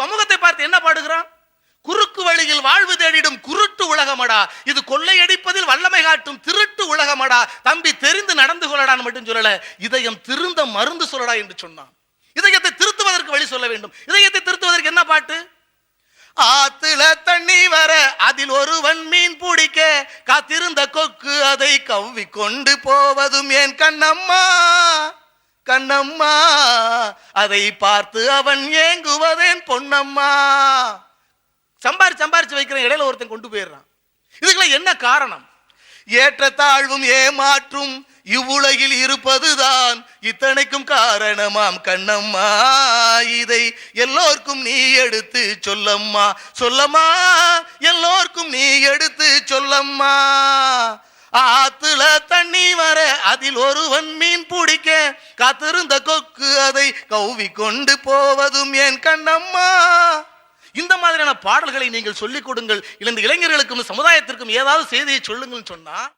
சமூகத்தை பார்த்து என்ன பாடுகிறான்? குறுக்கு வழியில் வாழ்வு தேடிடும் குருட்டு உலகமடா. இது கொள்ளையடிப்பதில் வல்லமை காட்டும் திருட்டு உலகமடா. தம்பி தெரிந்து நடந்து கொள்ளடான்னு மட்டும் சொல்லல இதயம் திருந்த மருந்து சொல்லடா என்று சொன்னான். இதயத்தை திருத்துவதற்கு வழி சொல்ல வேண்டும். இதயத்தை திருத்துவதற்கு என்ன பாட்டு? ஆத்துல தண்ணி வர அதில் ஒருவன் மீன் பிடிக்க காத்திருந்த கொக்கு அதை கவ்வி கொண்டு போவதும் ஏன் கண்ணம்மா. கண்ணம்மா அதை பார்த்து அவன் ஏங்குவதேன் பொன்னம்மா. சம்பாரி சம்பாரிச்சு வைக்கிற இடையில ஒருத்தன் கொண்டு போயிடுறான். இதுக்கெல்லாம் என்ன காரணம்? ஏற்றத்தாழ்வும் ஏமாற்றும் இவ்வுலகில் இருப்பதுதான் இத்தனைக்கும் காரணமாம் கண்ணம்மா. இதை எல்லோருக்கும் நீ எடுத்து சொல்லம்மா. சொல்லம்மா எல்லோருக்கும் நீ எடுத்து சொல்லம்மா. ஆத்துல தண்ணி வர அதில் ஒருவன் மீன் பிடிக்க காத்திருந்த கொக்கு அதை கௌவி கொண்டு போவதும் என் கண்ணம்மா. இந்த மாதிரியான பாடல்களை நீங்கள் சொல்லிக் கொடுங்கள். இந்த இளைஞர்களுக்கும் சமுதாயத்திற்கும் ஏதாவது செய்தியை சொல்லுங்கள்னு சொன்னா